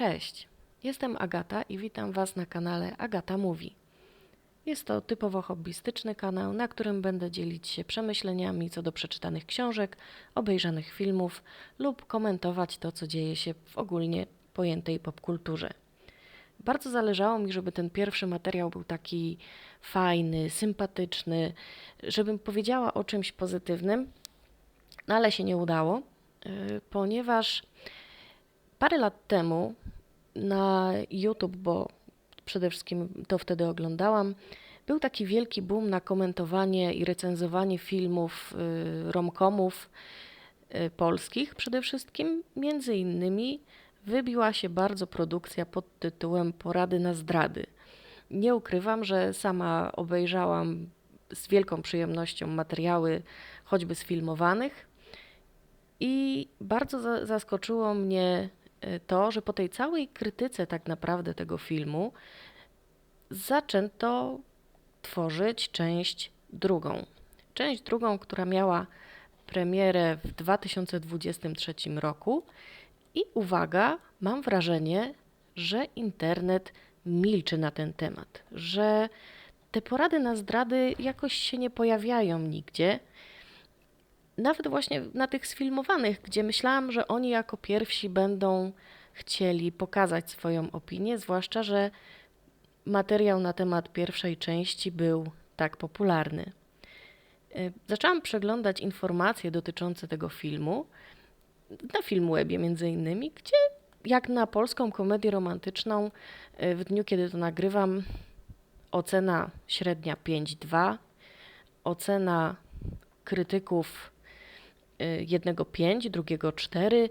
Cześć, jestem Agata i witam Was na kanale Agata Mówi. Jest to typowo hobbystyczny kanał, na którym będę dzielić się przemyśleniami co do przeczytanych książek, obejrzanych filmów lub komentować to, co dzieje się w ogólnie pojętej popkulturze. Bardzo zależało mi, żeby ten pierwszy materiał był taki fajny, sympatyczny, żebym powiedziała o czymś pozytywnym, no ale się nie udało, yy, ponieważ parę lat temu na YouTube, bo przede wszystkim to wtedy oglądałam, był taki wielki boom na komentowanie i recenzowanie filmów, y, romkomów y, polskich przede wszystkim. Między innymi wybiła się bardzo produkcja pod tytułem Porady na zdrady. Nie ukrywam, że sama obejrzałam z wielką przyjemnością materiały choćby sfilmowanych i bardzo za- zaskoczyło mnie to, że po tej całej krytyce tak naprawdę tego filmu zaczęto tworzyć część drugą. Część drugą, która miała premierę w 2023 roku i uwaga, mam wrażenie, że internet milczy na ten temat, że te porady na zdrady jakoś się nie pojawiają nigdzie. Nawet właśnie na tych sfilmowanych, gdzie myślałam, że oni jako pierwsi będą chcieli pokazać swoją opinię, zwłaszcza, że materiał na temat pierwszej części był tak popularny. Y, Zaczęłam przeglądać informacje dotyczące tego filmu na Filmwebie między innymi, gdzie jak na polską komedię romantyczną y, w dniu, kiedy to nagrywam, ocena średnia 5,2, ocena krytyków jednego 5, drugiego 4,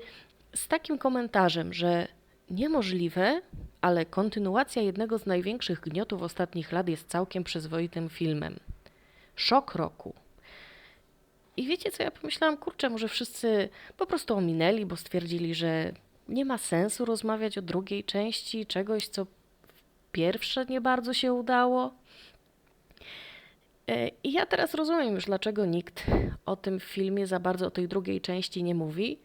z takim komentarzem, że niemożliwe, ale kontynuacja jednego z największych gniotów ostatnich lat jest całkiem przyzwoitym filmem. Szok roku. I wiecie co ja pomyślałam? Kurczę, może wszyscy po prostu ominęli, bo stwierdzili, że nie ma sensu rozmawiać o drugiej części czegoś, co pierwsze nie bardzo się udało. E, I ja teraz rozumiem już, dlaczego nikt o tym filmie za bardzo, o tej drugiej części nie mówi.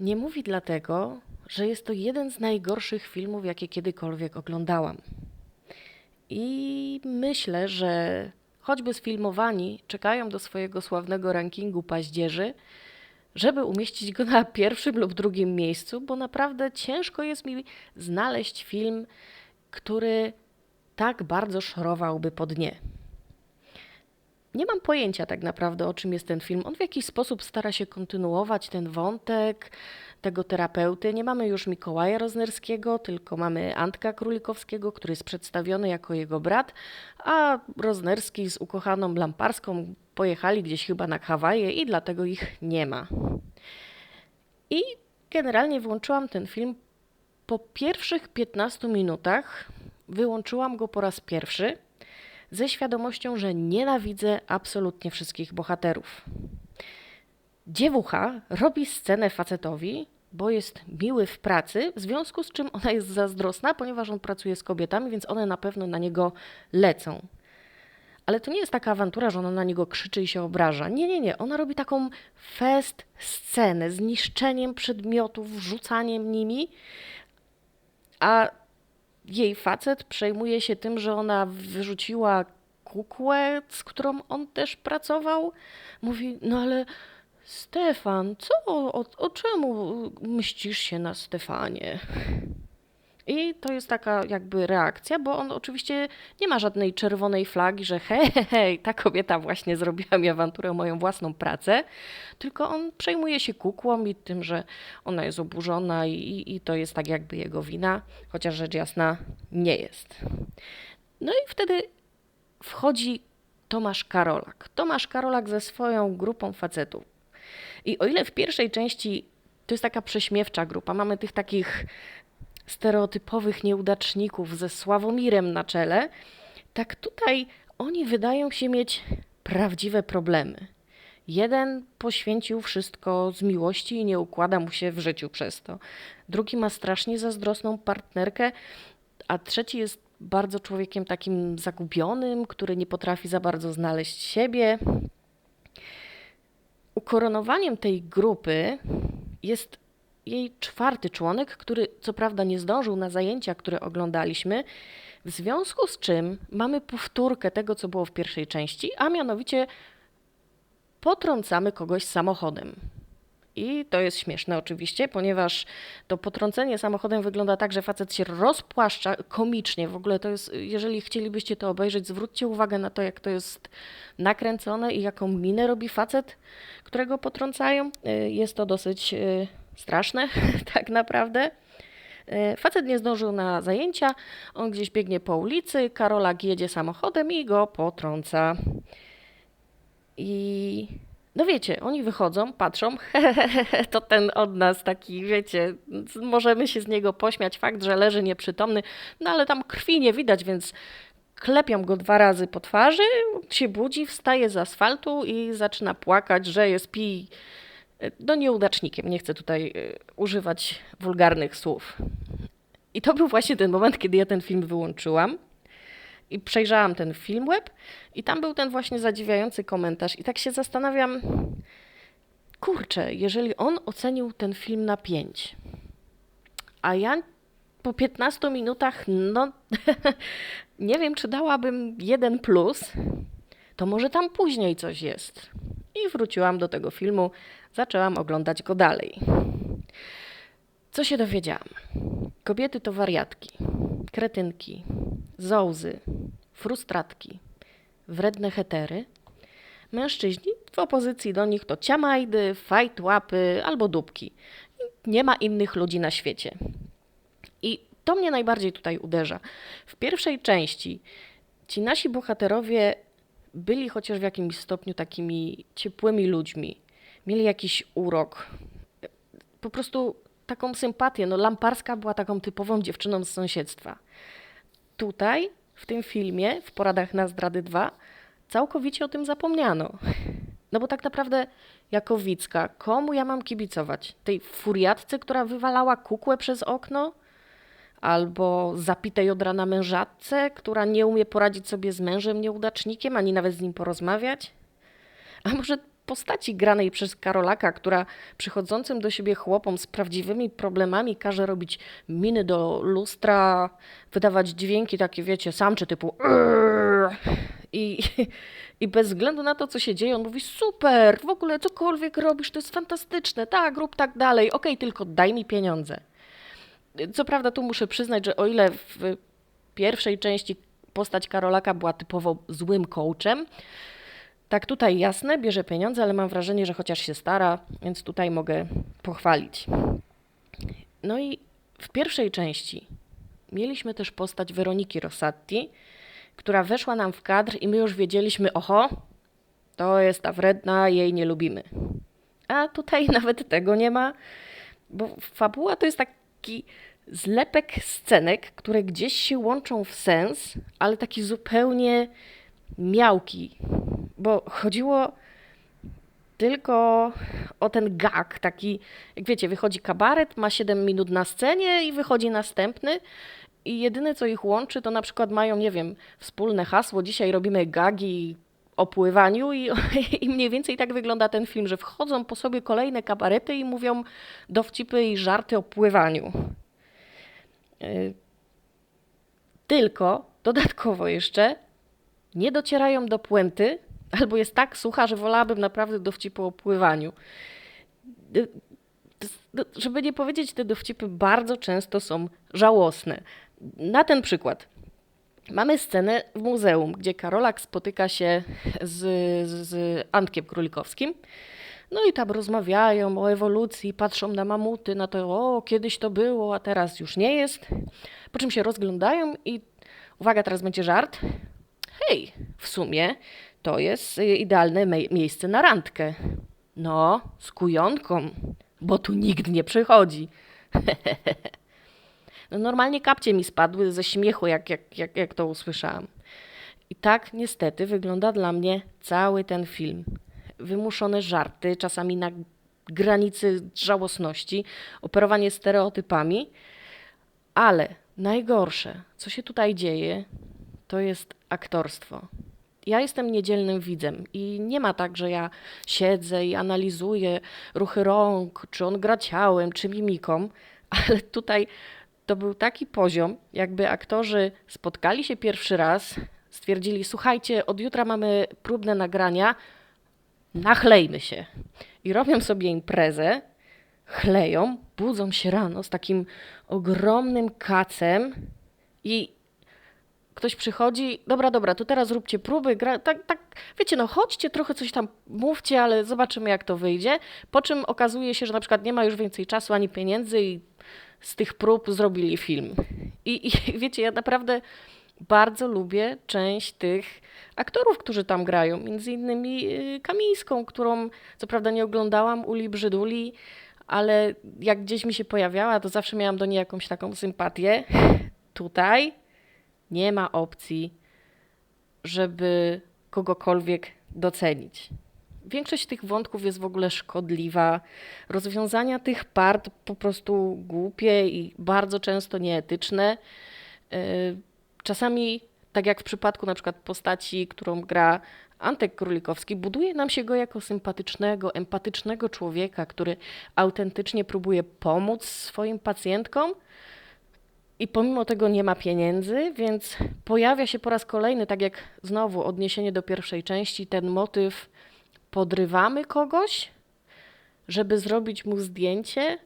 Nie mówi dlatego, że jest to jeden z najgorszych filmów, jakie kiedykolwiek oglądałam. I myślę, że choćby sfilmowani czekają do swojego sławnego rankingu paździerzy, żeby umieścić go na pierwszym lub drugim miejscu, bo naprawdę ciężko jest mi znaleźć film, który tak bardzo szorowałby po dnie. Nie mam pojęcia tak naprawdę, o czym jest ten film. On w jakiś sposób stara się kontynuować ten wątek tego terapeuty. Nie mamy już Mikołaja Roznerskiego, tylko mamy Antka Królikowskiego, który jest przedstawiony jako jego brat, a Roznerski z ukochaną Lamparską pojechali gdzieś chyba na Hawaje i dlatego ich nie ma. I generalnie wyłączyłam ten film po pierwszych 15 minutach. Wyłączyłam go po raz pierwszy ze świadomością, że nienawidzę absolutnie wszystkich bohaterów. Dziewucha robi scenę facetowi, bo jest miły w pracy, w związku z czym ona jest zazdrosna, ponieważ on pracuje z kobietami, więc one na pewno na niego lecą. Ale to nie jest taka awantura, że ona na niego krzyczy i się obraża. Nie, nie, nie. Ona robi taką fest scenę z niszczeniem przedmiotów, rzucaniem nimi, a jej facet przejmuje się tym, że ona wyrzuciła kukłę, z którą on też pracował. Mówi, no ale Stefan, co, o, o czemu mścisz się na Stefanie? I to jest taka jakby reakcja, bo on oczywiście nie ma żadnej czerwonej flagi, że hej, hej, ta kobieta właśnie zrobiła mi awanturę, moją własną pracę, tylko on przejmuje się kukłą i tym, że ona jest oburzona i, i to jest tak jakby jego wina, chociaż rzecz jasna nie jest. No i wtedy wchodzi Tomasz Karolak. Tomasz Karolak ze swoją grupą facetów. I o ile w pierwszej części to jest taka prześmiewcza grupa, mamy tych takich stereotypowych nieudaczników ze Sławomirem na czele, tak tutaj oni wydają się mieć prawdziwe problemy. Jeden poświęcił wszystko z miłości i nie układa mu się w życiu przez to. Drugi ma strasznie zazdrosną partnerkę, a trzeci jest bardzo człowiekiem takim zagubionym, który nie potrafi za bardzo znaleźć siebie. Ukoronowaniem tej grupy jest jej czwarty członek, który co prawda nie zdążył na zajęcia, które oglądaliśmy, w związku z czym mamy powtórkę tego, co było w pierwszej części, a mianowicie potrącamy kogoś samochodem. I to jest śmieszne oczywiście, ponieważ to potrącenie samochodem wygląda tak, że facet się rozpłaszcza komicznie. W ogóle to jest, jeżeli chcielibyście to obejrzeć, zwróćcie uwagę na to, jak to jest nakręcone i jaką minę robi facet, którego potrącają. Y, Jest to dosyć y, straszne, tak naprawdę. Y, Facet nie zdążył na zajęcia, on gdzieś biegnie po ulicy, Karolak jedzie samochodem i go potrąca. I no wiecie, oni wychodzą, patrzą, to ten od nas taki, wiecie, możemy się z niego pośmiać, fakt, że leży nieprzytomny, no ale tam krwi nie widać, więc klepią go dwa razy po twarzy, się budzi, wstaje z asfaltu i zaczyna płakać, że jest pi... No nieudacznikiem, nie chcę tutaj y, używać wulgarnych słów. I to był właśnie ten moment, kiedy ja ten film wyłączyłam i przejrzałam ten film web i tam był ten właśnie zadziwiający komentarz i tak się zastanawiam, kurczę, jeżeli on ocenił ten film na 5, a ja po 15 minutach, no nie wiem, czy dałabym jeden plus, to może tam później coś jest. I wróciłam do tego filmu, zaczęłam oglądać go dalej. Co się dowiedziałam? Kobiety to wariatki, kretynki, zołzy, frustratki, wredne hetery. Mężczyźni w opozycji do nich to ciamajdy, fajt łapy albo dupki. Nie ma innych ludzi na świecie. I to mnie najbardziej tutaj uderza. W pierwszej części ci nasi bohaterowie byli chociaż w jakimś stopniu takimi ciepłymi ludźmi. Mieli jakiś urok. Po prostu taką sympatię. No, Lamparska była taką typową dziewczyną z sąsiedztwa. Tutaj, w tym filmie, w Poradach na Zdrady 2, całkowicie o tym zapomniano. No bo tak naprawdę, jako Wicka, komu ja mam kibicować? Tej furiatce, która wywalała kukłę przez okno? Albo zapitej od rana mężatce, która nie umie poradzić sobie z mężem nieudacznikiem, ani nawet z nim porozmawiać? A może postaci granej przez Karolaka, która przychodzącym do siebie chłopom z prawdziwymi problemami każe robić miny do lustra, wydawać dźwięki takie, wiecie, samcze typu i, i bez względu na to, co się dzieje, on mówi super, w ogóle cokolwiek robisz, to jest fantastyczne, tak, rób tak dalej, okej, tylko daj mi pieniądze. Co prawda, tu muszę przyznać, że o ile w pierwszej części postać Karolaka była typowo złym coachem, tak tutaj jasne, bierze pieniądze, ale mam wrażenie, że chociaż się stara, więc tutaj mogę pochwalić. No i w pierwszej części mieliśmy też postać Weroniki Rossatti, która weszła nam w kadr i my już wiedzieliśmy, oho, to jest ta wredna, jej nie lubimy. A tutaj nawet tego nie ma, bo fabuła to jest taki zlepek scenek, które gdzieś się łączą w sens, ale taki zupełnie miałki, bo chodziło tylko o ten gag, taki, jak wiecie, wychodzi kabaret, ma 7 minut na scenie i wychodzi następny. I jedyne, co ich łączy, to na przykład mają, nie wiem, wspólne hasło. Dzisiaj robimy gagi o pływaniu i, i mniej więcej tak wygląda ten film, że wchodzą po sobie kolejne kabarety i mówią dowcipy i żarty o pływaniu. Y, Tylko dodatkowo jeszcze nie docierają do puenty, albo jest tak sucha, że wolałabym naprawdę dowcipu o pływaniu. Y, no, Żeby nie powiedzieć, te dowcipy bardzo często są żałosne. Na ten przykład. Mamy scenę w muzeum, gdzie Karolak spotyka się z, z Antkiem Królikowskim. No i tam rozmawiają o ewolucji, patrzą na mamuty, na to, o, kiedyś to było, a teraz już nie jest. Po czym się rozglądają i uwaga, teraz będzie żart. Hej, w sumie to jest y, idealne mie- miejsce na randkę. No, z kujonką, bo tu nikt nie przychodzi. No normalnie kapcie mi spadły ze śmiechu, jak, jak, jak, jak to usłyszałam. I tak niestety wygląda dla mnie cały ten film. Wymuszone żarty, czasami na granicy żałosności, operowanie stereotypami, ale najgorsze, co się tutaj dzieje, to jest aktorstwo. Ja jestem niedzielnym widzem i nie ma tak, że ja siedzę i analizuję ruchy rąk, czy on gra ciałem, czy mimiką, ale tutaj to był taki poziom, jakby aktorzy spotkali się pierwszy raz, stwierdzili: Słuchajcie, od jutra mamy próbne nagrania, nachlejmy się. I robią sobie imprezę, chleją, budzą się rano z takim ogromnym kacem i ktoś przychodzi, dobra, dobra, to teraz róbcie próby, gra, tak, tak, wiecie, no chodźcie, trochę coś tam mówcie, ale zobaczymy jak to wyjdzie. Po czym okazuje się, że na przykład nie ma już więcej czasu ani pieniędzy i z tych prób zrobili film. I, i wiecie, ja naprawdę bardzo lubię część tych aktorów, którzy tam grają. Między innymi y, Kamińską, którą co prawda nie oglądałam, Uli Brzyduli, ale jak gdzieś mi się pojawiała, to zawsze miałam do niej jakąś taką sympatię. Tutaj nie ma opcji, żeby kogokolwiek docenić. Większość tych wątków jest w ogóle szkodliwa. Rozwiązania tych part po prostu głupie i bardzo często nieetyczne. Yy, Czasami, tak jak w przypadku na przykład postaci, którą gra Antek Królikowski, buduje nam się go jako sympatycznego, empatycznego człowieka, który autentycznie próbuje pomóc swoim pacjentkom i pomimo tego nie ma pieniędzy, więc pojawia się po raz kolejny, tak jak znowu odniesienie do pierwszej części, ten motyw podrywamy kogoś, żeby zrobić mu zdjęcie,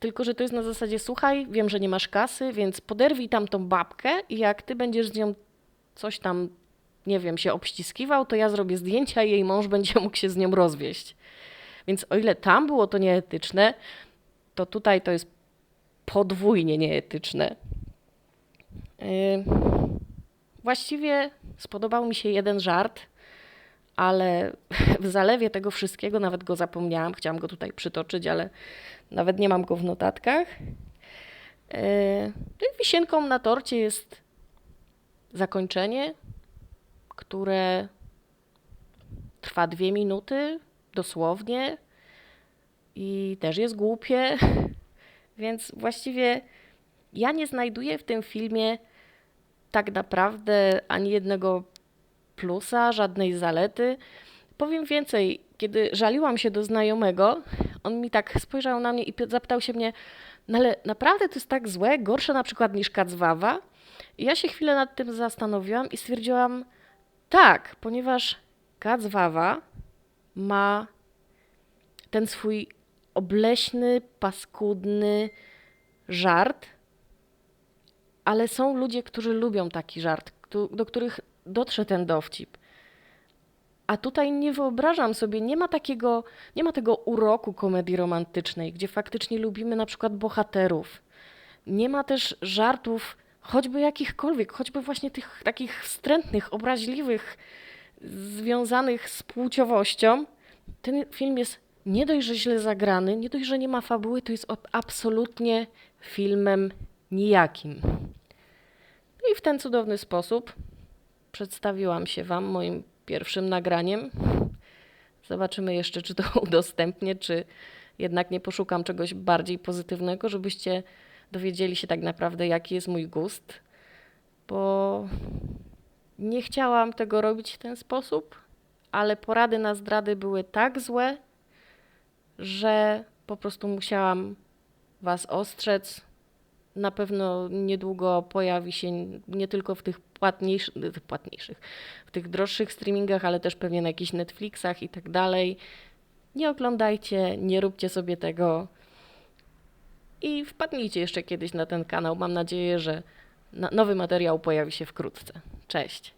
tylko że to jest na zasadzie, słuchaj, wiem, że nie masz kasy, więc poderwij tam tą babkę i jak ty będziesz z nią coś tam, nie wiem, się obściskiwał, to ja zrobię zdjęcia i jej mąż będzie mógł się z nią rozwieść. Więc o ile tam było to nieetyczne, to tutaj to jest podwójnie nieetyczne. Yy, Właściwie spodobał mi się jeden żart, ale w zalewie tego wszystkiego nawet go zapomniałam. Chciałam go tutaj przytoczyć, ale nawet nie mam go w notatkach. Yy, Wisienką na torcie jest zakończenie, które trwa dwie minuty, dosłownie, i też jest głupie, więc właściwie ja nie znajduję w tym filmie tak naprawdę ani jednego plusa, żadnej zalety. Powiem więcej, kiedy żaliłam się do znajomego, on mi tak spojrzał na mnie i py- zapytał się mnie, no ale naprawdę to jest tak złe, gorsze na przykład niż Kacwawa? I ja się chwilę nad tym zastanowiłam i stwierdziłam, tak, ponieważ Kacwawa ma ten swój obleśny, paskudny żart, ale są ludzie, którzy lubią taki żart, do których dotrze ten dowcip. A tutaj nie wyobrażam sobie, nie ma takiego, nie ma tego uroku komedii romantycznej, gdzie faktycznie lubimy na przykład bohaterów. Nie ma też żartów, choćby jakichkolwiek, choćby właśnie tych takich wstrętnych, obraźliwych, związanych z płciowością. Ten film jest nie dość, że źle zagrany, nie dość, że nie ma fabuły, to jest absolutnie filmem nijakim. No i w ten cudowny sposób przedstawiłam się Wam moim pierwszym nagraniem. Zobaczymy jeszcze, czy to udostępnię, czy jednak nie poszukam czegoś bardziej pozytywnego, żebyście dowiedzieli się tak naprawdę, jaki jest mój gust, bo nie chciałam tego robić w ten sposób, ale porady na zdrady były tak złe, że po prostu musiałam Was ostrzec. Na pewno niedługo pojawi się nie tylko w tych płatniejszych, płatniejszych, w tych droższych streamingach, ale też pewnie na jakichś Netflixach i tak dalej. Nie oglądajcie, nie róbcie sobie tego i wpadnijcie jeszcze kiedyś na ten kanał. Mam nadzieję, że nowy materiał pojawi się wkrótce. Cześć.